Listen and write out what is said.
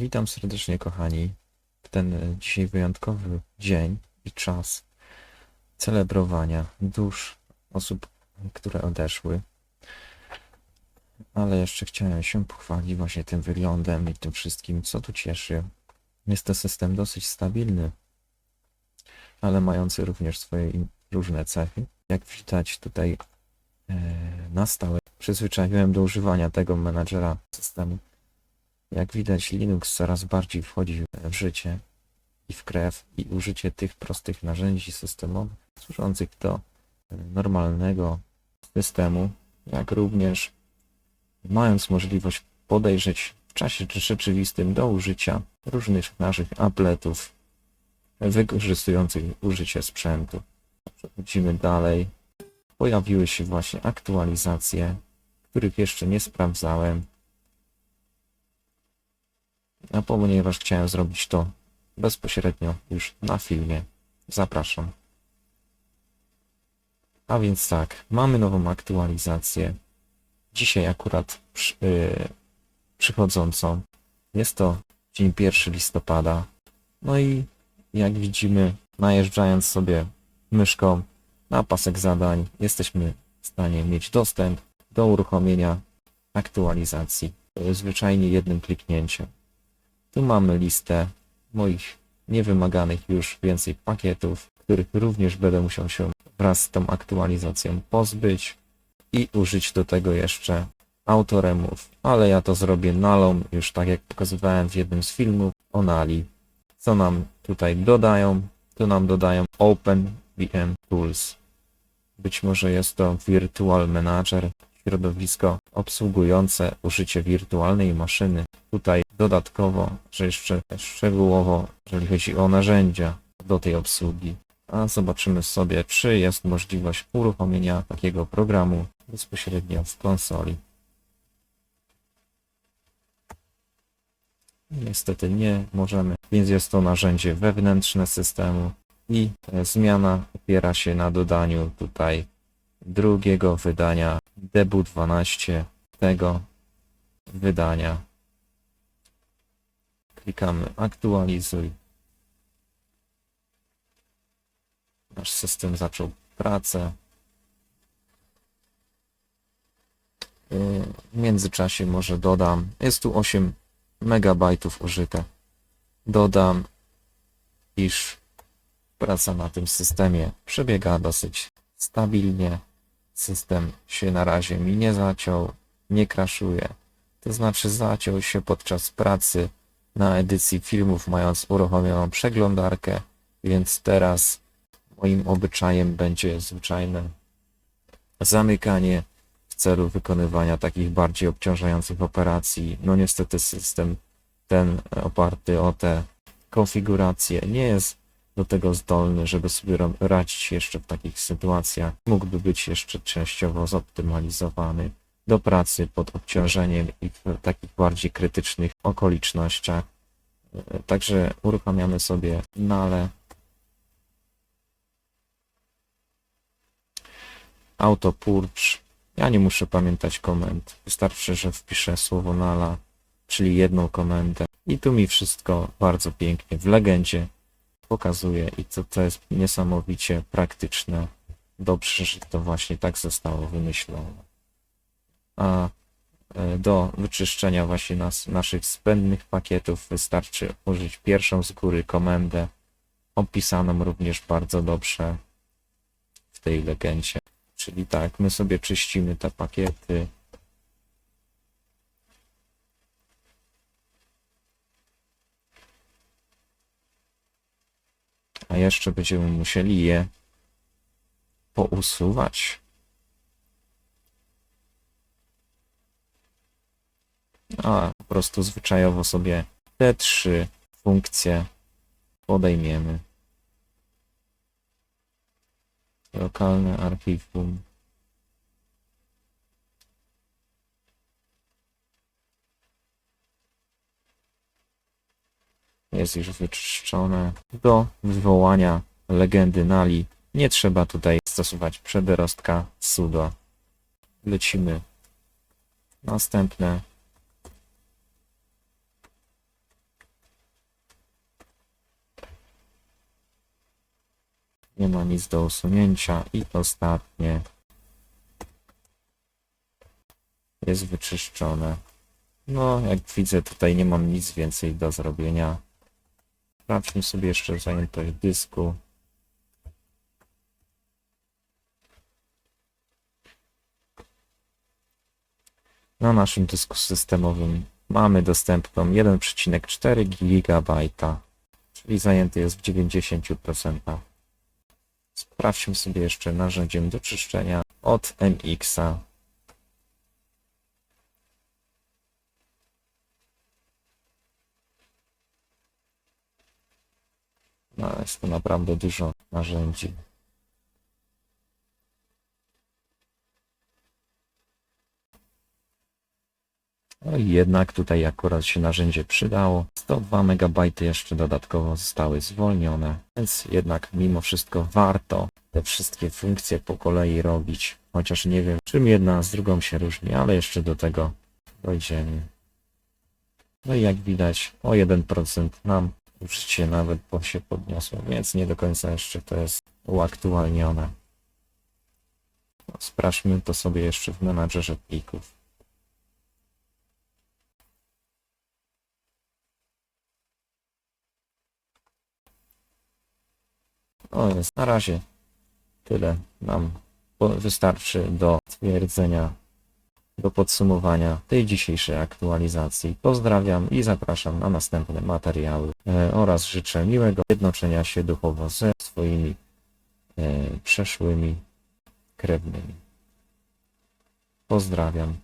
Witam serdecznie, kochani, w ten e, dzisiaj wyjątkowy dzień i czas celebrowania dusz osób, które odeszły. Ale jeszcze chciałem się pochwalić właśnie tym wyglądem i tym wszystkim, co tu cieszy. Jest to system dosyć stabilny, ale mający również swoje różne cechy. Jak widać tutaj e, na stałe przyzwyczaiłem do używania tego menadżera systemu. Jak widać, Linux coraz bardziej wchodzi w życie i w krew i użycie tych prostych narzędzi systemowych służących do normalnego systemu, jak również mając możliwość podejrzeć w czasie rzeczywistym do użycia różnych naszych appletów wykorzystujących użycie sprzętu. Przechodzimy dalej. Pojawiły się właśnie aktualizacje, których jeszcze nie sprawdzałem. A ponieważ chciałem zrobić to bezpośrednio już na filmie, zapraszam. A więc tak, mamy nową aktualizację. Dzisiaj akurat przy, yy, przychodzącą. Jest to dzień 1 listopada. No i jak widzimy, najeżdżając sobie myszką na pasek zadań, jesteśmy w stanie mieć dostęp do uruchomienia aktualizacji. Zwyczajnie jednym kliknięciem. Tu mamy listę moich niewymaganych już więcej pakietów, których również będę musiał się wraz z tą aktualizacją pozbyć i użyć do tego jeszcze autoremów, ale ja to zrobię nalą, już tak jak pokazywałem w jednym z filmów o nali. Co nam tutaj dodają? Tu nam dodają OpenVM Tools. Być może jest to Virtual Manager, środowisko obsługujące użycie wirtualnej maszyny. Tutaj dodatkowo, że jeszcze szczegółowo, jeżeli chodzi o narzędzia do tej obsługi. A zobaczymy sobie, czy jest możliwość uruchomienia takiego programu bezpośrednio w konsoli. Niestety nie możemy, więc jest to narzędzie wewnętrzne systemu i zmiana opiera się na dodaniu tutaj drugiego wydania Debu 12 tego wydania. Klikamy aktualizuj. Nasz system zaczął pracę. Yy, W międzyczasie może dodam, jest tu 8 megabajtów użyte. Dodam, iż praca na tym systemie przebiega dosyć stabilnie. System się na razie mi nie zaciął, nie kraszuje. To znaczy zaciął się podczas pracy na edycji filmów, mając uruchomioną przeglądarkę, więc teraz moim obyczajem będzie zwyczajne zamykanie w celu wykonywania takich bardziej obciążających operacji. No niestety system ten oparty o te konfiguracje nie jest do tego zdolny, żeby sobie radzić jeszcze w takich sytuacjach. Mógłby być jeszcze częściowo zoptymalizowany do pracy pod obciążeniem i w takich bardziej krytycznych okolicznościach. E, Także uruchamiamy sobie nale. Auto purge. Ja nie muszę pamiętać komend. Wystarczy, że wpiszę słowo nala, czyli jedną komendę. I tu mi wszystko bardzo pięknie w legendzie pokazuje i co to jest niesamowicie praktyczne. Dobrze, że to właśnie tak zostało wymyślone. A e, do wyczyszczenia właśnie nas, naszych zbędnych pakietów wystarczy użyć pierwszą z góry komendę, opisaną również bardzo dobrze w tej legendzie. Czyli tak, my sobie czyścimy te pakiety. A jeszcze będziemy musieli je pousuwać. A po prostu zwyczajowo sobie te trzy funkcje podejmiemy. Lokalne archiwum. Jest już wyczyszczone. Do wywołania legendy Nali nie trzeba tutaj stosować przedrostka sudo. Lecimy. Następne Nie ma nic do usunięcia. I ostatnie. Jest wyczyszczone. No, jak widzę, tutaj nie mam nic więcej do zrobienia. Sprawdźmy sobie jeszcze zajętość dysku. Na naszym dysku systemowym mamy dostępną 1,4 GB, czyli zajęty jest w 90%. Sprawdźmy sobie jeszcze narzędziem do czyszczenia od MX-a. No, jest to naprawdę dużo narzędzi. No i jednak tutaj akurat się narzędzie przydało. 102 MB jeszcze dodatkowo zostały zwolnione, więc jednak mimo wszystko warto te wszystkie funkcje po kolei robić. Chociaż nie wiem, czym jedna z drugą się różni, ale jeszcze do tego dojdziemy. No i jak widać, o 1% nam użycie nawet się podniosło, więc nie do końca jeszcze to jest uaktualnione. No, Sprawdźmy to sobie jeszcze w menadżerze plików. O, jest na razie tyle nam wystarczy do stwierdzenia, do podsumowania tej dzisiejszej aktualizacji. Pozdrawiam i zapraszam na następne materiały e, oraz życzę miłego jednoczenia się duchowo ze swoimi e, przeszłymi krewnymi. Pozdrawiam.